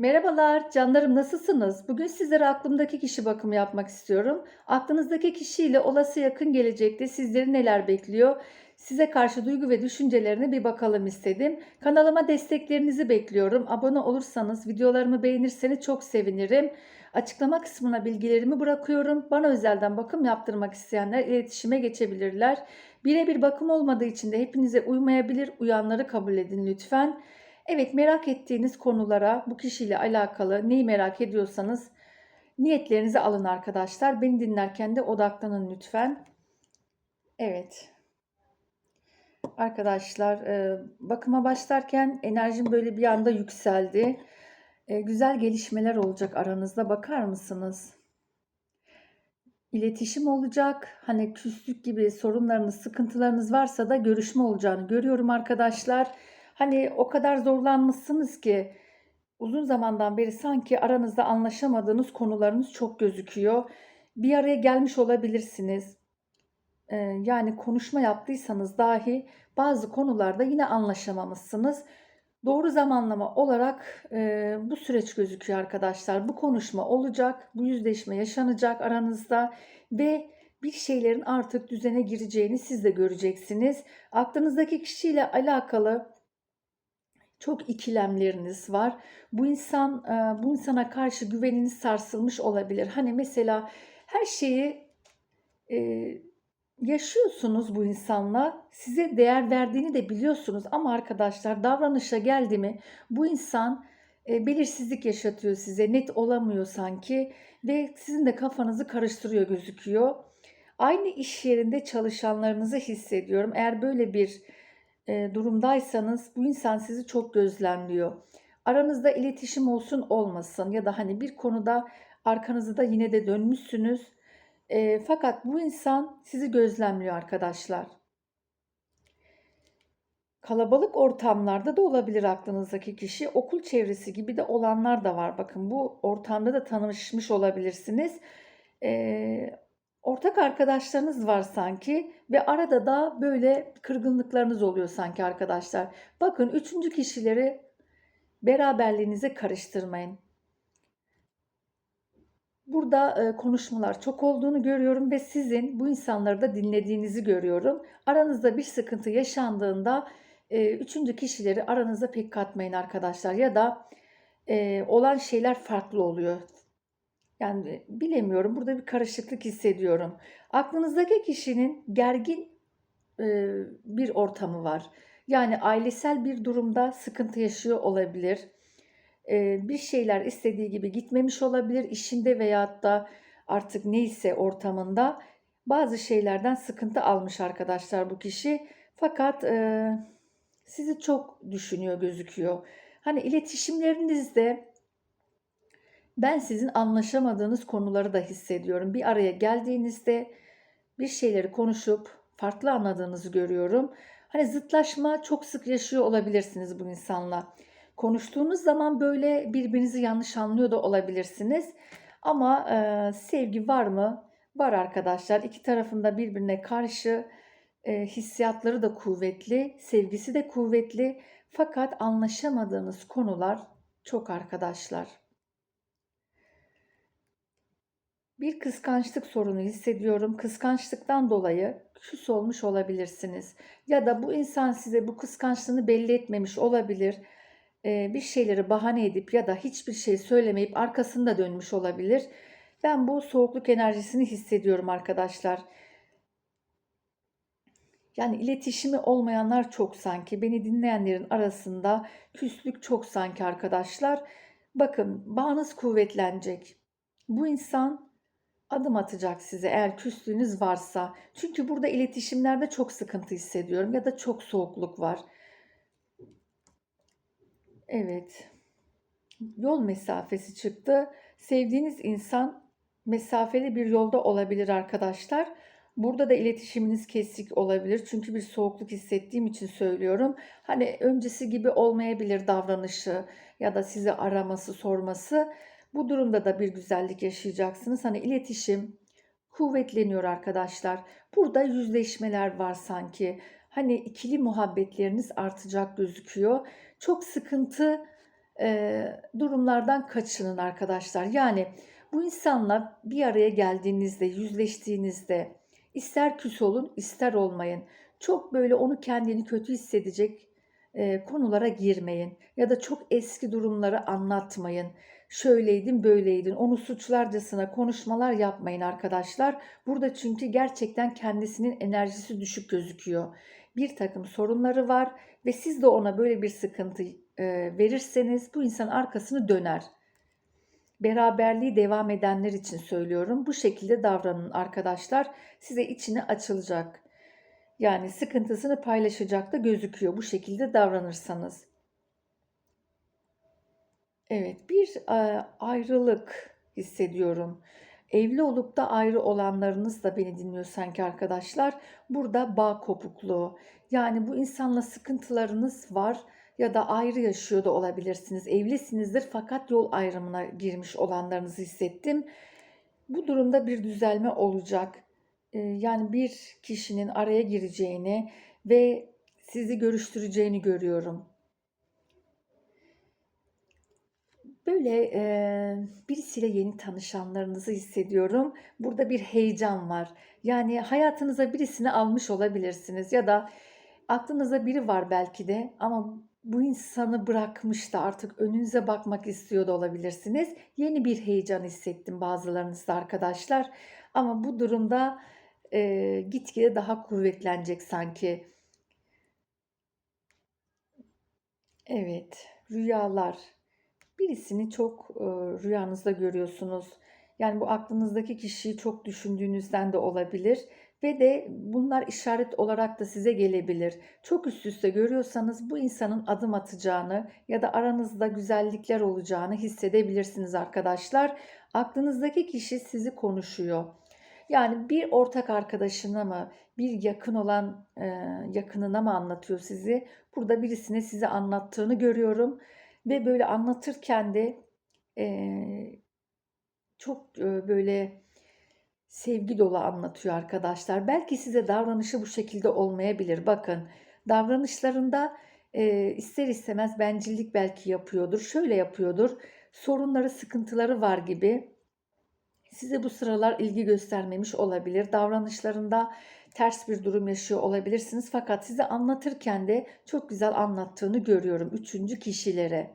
Merhabalar, canlarım nasılsınız? Bugün sizlere aklımdaki kişi bakımı yapmak istiyorum. Aklınızdaki kişiyle olası yakın gelecekte sizleri neler bekliyor? Size karşı duygu ve düşüncelerine bir bakalım istedim. Kanalıma desteklerinizi bekliyorum. Abone olursanız, videolarımı beğenirseniz çok sevinirim. Açıklama kısmına bilgilerimi bırakıyorum. Bana özelden bakım yaptırmak isteyenler iletişime geçebilirler. Birebir bakım olmadığı için de hepinize uymayabilir. Uyanları kabul edin lütfen. Evet merak ettiğiniz konulara bu kişiyle alakalı neyi merak ediyorsanız niyetlerinizi alın arkadaşlar. Beni dinlerken de odaklanın lütfen. Evet. Arkadaşlar e, bakıma başlarken enerjim böyle bir anda yükseldi. E, güzel gelişmeler olacak aranızda bakar mısınız? İletişim olacak. Hani küslük gibi sorunlarınız, sıkıntılarınız varsa da görüşme olacağını görüyorum arkadaşlar. Hani o kadar zorlanmışsınız ki uzun zamandan beri sanki aranızda anlaşamadığınız konularınız çok gözüküyor. Bir araya gelmiş olabilirsiniz. Ee, yani konuşma yaptıysanız dahi bazı konularda yine anlaşamamışsınız. Doğru zamanlama olarak e, bu süreç gözüküyor arkadaşlar. Bu konuşma olacak, bu yüzleşme yaşanacak aranızda ve bir şeylerin artık düzene gireceğini siz de göreceksiniz. Aklınızdaki kişiyle alakalı çok ikilemleriniz var. Bu insan e, bu insana karşı güveniniz sarsılmış olabilir. Hani mesela her şeyi e, yaşıyorsunuz bu insanla. Size değer verdiğini de biliyorsunuz ama arkadaşlar davranışa geldi mi bu insan e, belirsizlik yaşatıyor size. Net olamıyor sanki ve sizin de kafanızı karıştırıyor gözüküyor. Aynı iş yerinde çalışanlarınızı hissediyorum. Eğer böyle bir durumdaysanız bu insan sizi çok gözlemliyor. Aranızda iletişim olsun olmasın ya da hani bir konuda arkanızı da yine de dönmüşsünüz. E, fakat bu insan sizi gözlemliyor arkadaşlar. Kalabalık ortamlarda da olabilir aklınızdaki kişi. Okul çevresi gibi de olanlar da var. Bakın bu ortamda da tanışmış olabilirsiniz. Ee, ortak arkadaşlarınız var sanki ve arada da böyle kırgınlıklarınız oluyor sanki arkadaşlar. Bakın üçüncü kişileri beraberliğinize karıştırmayın. Burada e, konuşmalar çok olduğunu görüyorum ve sizin bu insanları da dinlediğinizi görüyorum. Aranızda bir sıkıntı yaşandığında e, üçüncü kişileri aranıza pek katmayın arkadaşlar ya da e, olan şeyler farklı oluyor. Yani bilemiyorum burada bir karışıklık hissediyorum. Aklınızdaki kişinin gergin e, bir ortamı var. Yani ailesel bir durumda sıkıntı yaşıyor olabilir bir şeyler istediği gibi gitmemiş olabilir. işinde veyahut da artık neyse ortamında bazı şeylerden sıkıntı almış arkadaşlar bu kişi. Fakat e, sizi çok düşünüyor gözüküyor. Hani iletişimlerinizde ben sizin anlaşamadığınız konuları da hissediyorum. Bir araya geldiğinizde bir şeyleri konuşup farklı anladığınızı görüyorum. Hani zıtlaşma çok sık yaşıyor olabilirsiniz bu insanla. Konuştuğunuz zaman böyle birbirinizi yanlış anlıyor da olabilirsiniz. Ama e, sevgi var mı? Var arkadaşlar. İki tarafında birbirine karşı e, hissiyatları da kuvvetli, sevgisi de kuvvetli. Fakat anlaşamadığınız konular çok arkadaşlar. Bir kıskançlık sorunu hissediyorum. Kıskançlıktan dolayı küs olmuş olabilirsiniz. Ya da bu insan size bu kıskançlığını belli etmemiş olabilir bir şeyleri bahane edip ya da hiçbir şey söylemeyip arkasında dönmüş olabilir. Ben bu soğukluk enerjisini hissediyorum arkadaşlar. Yani iletişimi olmayanlar çok sanki. Beni dinleyenlerin arasında küslük çok sanki arkadaşlar. Bakın bağınız kuvvetlenecek. Bu insan adım atacak size eğer küslüğünüz varsa. Çünkü burada iletişimlerde çok sıkıntı hissediyorum ya da çok soğukluk var. Evet. Yol mesafesi çıktı. Sevdiğiniz insan mesafeli bir yolda olabilir arkadaşlar. Burada da iletişiminiz kesik olabilir. Çünkü bir soğukluk hissettiğim için söylüyorum. Hani öncesi gibi olmayabilir davranışı ya da sizi araması, sorması. Bu durumda da bir güzellik yaşayacaksınız. Hani iletişim kuvvetleniyor arkadaşlar. Burada yüzleşmeler var sanki. Hani ikili muhabbetleriniz artacak gözüküyor. Çok sıkıntı eee, durumlardan kaçının arkadaşlar. Yani bu insanla bir araya geldiğinizde, yüzleştiğinizde ister küs olun, ister olmayın. Çok böyle onu kendini kötü hissedecek eee, konulara girmeyin ya da çok eski durumları anlatmayın. Şöyleydin, böyleydin. Onu suçlarcasına konuşmalar yapmayın arkadaşlar. Burada çünkü gerçekten kendisinin enerjisi düşük gözüküyor. Bir takım sorunları var ve siz de ona böyle bir sıkıntı eee, verirseniz bu insan arkasını döner. Beraberliği devam edenler için söylüyorum. Bu şekilde davranın arkadaşlar. Size içine açılacak. Yani sıkıntısını paylaşacak da gözüküyor bu şekilde davranırsanız. Evet, bir eee, ayrılık hissediyorum. Evli olup da ayrı olanlarınız da beni dinliyor sanki arkadaşlar. Burada bağ kopukluğu. Yani bu insanla sıkıntılarınız var ya da ayrı yaşıyor da olabilirsiniz. Evlisinizdir fakat yol ayrımına girmiş olanlarınızı hissettim. Bu durumda bir düzelme olacak. Eee, yani bir kişinin araya gireceğini ve sizi görüştüreceğini görüyorum. Böyle eee, birisiyle yeni tanışanlarınızı hissediyorum. Burada bir heyecan var. Yani hayatınıza birisini almış olabilirsiniz ya da aklınızda biri var belki de ama bu insanı bırakmış da artık önünüze bakmak istiyor da olabilirsiniz. Yeni bir heyecan hissettim bazılarınızda arkadaşlar. Ama bu durumda eee, gitgide daha kuvvetlenecek sanki. Evet, rüyalar. Birisini çok e, rüyanızda görüyorsunuz. Yani bu aklınızdaki kişiyi çok düşündüğünüzden de olabilir ve de bunlar işaret olarak da size gelebilir. Çok üst üste görüyorsanız bu insanın adım atacağını ya da aranızda güzellikler olacağını hissedebilirsiniz arkadaşlar. Aklınızdaki kişi sizi konuşuyor. Yani bir ortak arkadaşına mı, bir yakın olan e, yakınına mı anlatıyor sizi? Burada birisine size anlattığını görüyorum. Ve böyle anlatırken de eee, çok eee, böyle sevgi dolu anlatıyor arkadaşlar. Belki size davranışı bu şekilde olmayabilir. Bakın davranışlarında eee, ister istemez bencillik belki yapıyordur. Şöyle yapıyordur. Sorunları, sıkıntıları var gibi. Size bu sıralar ilgi göstermemiş olabilir. Davranışlarında ters bir durum yaşıyor olabilirsiniz. Fakat size anlatırken de çok güzel anlattığını görüyorum üçüncü kişilere.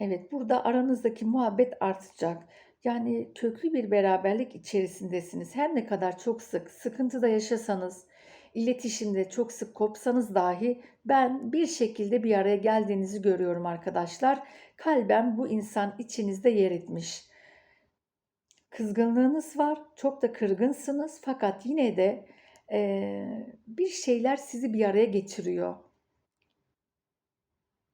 Evet, burada aranızdaki muhabbet artacak. Yani köklü bir beraberlik içerisindesiniz. Her ne kadar çok sık sıkıntıda yaşasanız, iletişimde çok sık kopsanız dahi ben bir şekilde bir araya geldiğinizi görüyorum arkadaşlar. Kalben bu insan içinizde yer etmiş. Kızgınlığınız var, çok da kırgınsınız fakat yine de eee, bir şeyler sizi bir araya getiriyor.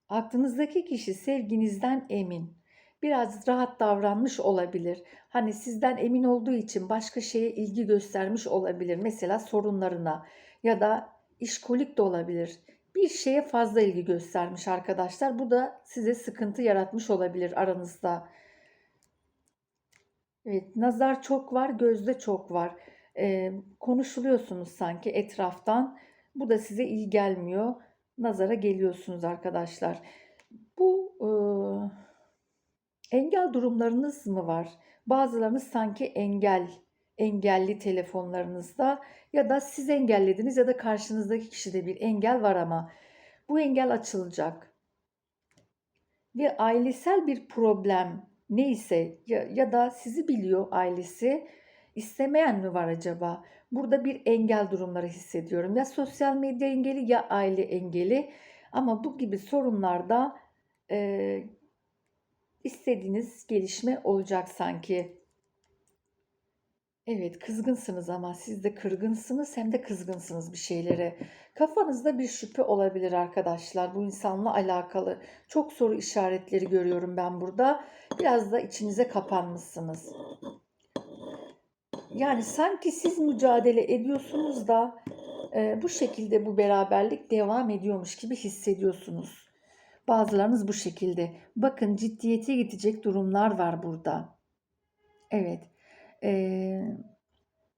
Aklınızdaki kişi sevginizden emin. Biraz rahat davranmış olabilir. Hani sizden emin olduğu için başka şeye ilgi göstermiş olabilir. Mesela sorunlarına ya da işkolik de olabilir. Bir şeye fazla ilgi göstermiş arkadaşlar. Bu da size sıkıntı yaratmış olabilir aranızda. Evet, nazar çok var, gözde çok var. Eee, konuşuluyorsunuz sanki etraftan. Bu da size iyi gelmiyor. Nazara geliyorsunuz arkadaşlar. Bu eee, engel durumlarınız mı var? Bazılarınız sanki engel, engelli telefonlarınızda ya da siz engellediniz ya da karşınızdaki kişide bir engel var ama bu engel açılacak ve ailesel bir problem neyse ya, ya da sizi biliyor ailesi istemeyen mi var acaba? Burada bir engel durumları hissediyorum. Ya sosyal medya engeli ya aile engeli ama bu gibi sorunlarda e, istediğiniz gelişme olacak sanki. Evet, kızgınsınız ama siz de kırgınsınız hem de kızgınsınız bir şeylere. Kafanızda bir şüphe olabilir arkadaşlar bu insanla alakalı. Çok soru işaretleri görüyorum ben burada. Biraz da içinize kapanmışsınız. Yani sanki siz mücadele ediyorsunuz da e, bu şekilde bu beraberlik devam ediyormuş gibi hissediyorsunuz. Bazılarınız bu şekilde. Bakın ciddiyete gidecek durumlar var burada. Evet. Eee,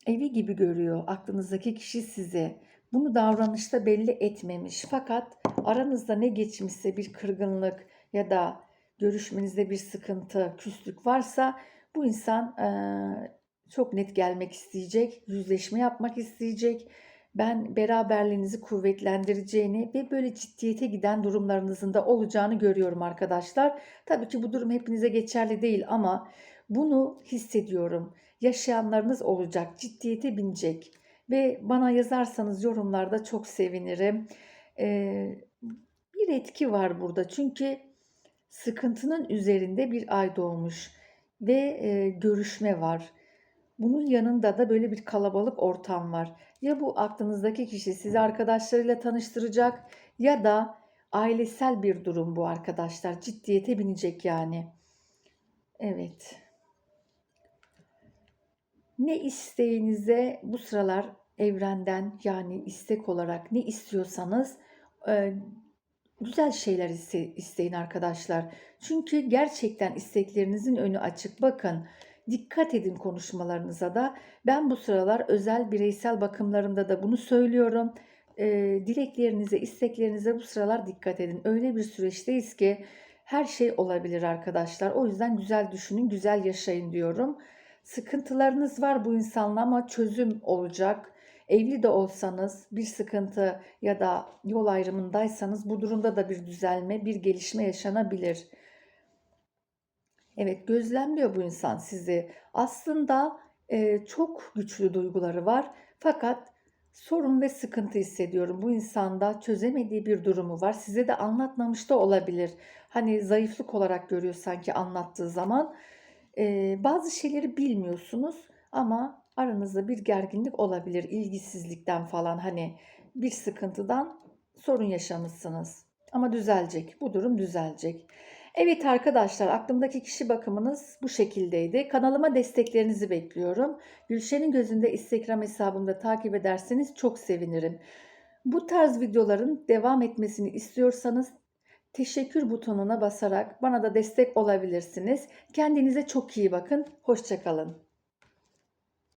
evi gibi görüyor aklınızdaki kişi sizi. Bunu davranışta belli etmemiş. Fakat aranızda ne geçmişse bir kırgınlık ya da görüşmenizde bir sıkıntı, küslük varsa bu insan eee, çok net gelmek isteyecek, yüzleşme yapmak isteyecek. Ben beraberliğinizi kuvvetlendireceğini ve böyle ciddiyete giden durumlarınızın da olacağını görüyorum arkadaşlar. Tabii ki bu durum hepinize geçerli değil ama bunu hissediyorum. Yaşayanlarınız olacak, ciddiyete binecek ve bana yazarsanız yorumlarda çok sevinirim. Eee, bir etki var burada çünkü sıkıntının üzerinde bir ay doğmuş ve eee, görüşme var. Bunun yanında da böyle bir kalabalık ortam var. Ya bu aklınızdaki kişi sizi arkadaşlarıyla tanıştıracak ya da ailesel bir durum bu arkadaşlar. Ciddiyete binecek yani. Evet. Ne isteğinize bu sıralar evrenden yani istek olarak ne istiyorsanız e, güzel şeyler iste- isteyin arkadaşlar. Çünkü gerçekten isteklerinizin önü açık. Bakın, dikkat edin konuşmalarınıza da. Ben bu sıralar özel bireysel bakımlarımda da bunu söylüyorum. E, dileklerinize, isteklerinize bu sıralar dikkat edin. Öyle bir süreçteyiz ki her şey olabilir arkadaşlar. O yüzden güzel düşünün, güzel yaşayın diyorum. Sıkıntılarınız var bu insanla ama çözüm olacak. Evli de olsanız bir sıkıntı ya da yol ayrımındaysanız bu durumda da bir düzelme, bir gelişme yaşanabilir. Evet, gözlemliyor bu insan sizi. Aslında e, çok güçlü duyguları var. Fakat sorun ve sıkıntı hissediyorum. Bu insanda çözemediği bir durumu var. Size de anlatmamış da olabilir. Hani zayıflık olarak görüyor sanki anlattığı zaman. Bazı şeyleri bilmiyorsunuz ama aranızda bir gerginlik olabilir. İlgisizlikten falan hani bir sıkıntıdan sorun yaşamışsınız. Ama düzelecek. Bu durum düzelecek. Evet arkadaşlar aklımdaki kişi bakımınız bu şekildeydi. Kanalıma desteklerinizi bekliyorum. Gülşen'in gözünde Instagram hesabımda takip ederseniz çok sevinirim. Bu tarz videoların devam etmesini istiyorsanız teşekkür butonuna basarak bana da destek olabilirsiniz. Kendinize çok iyi bakın. Hoşçakalın.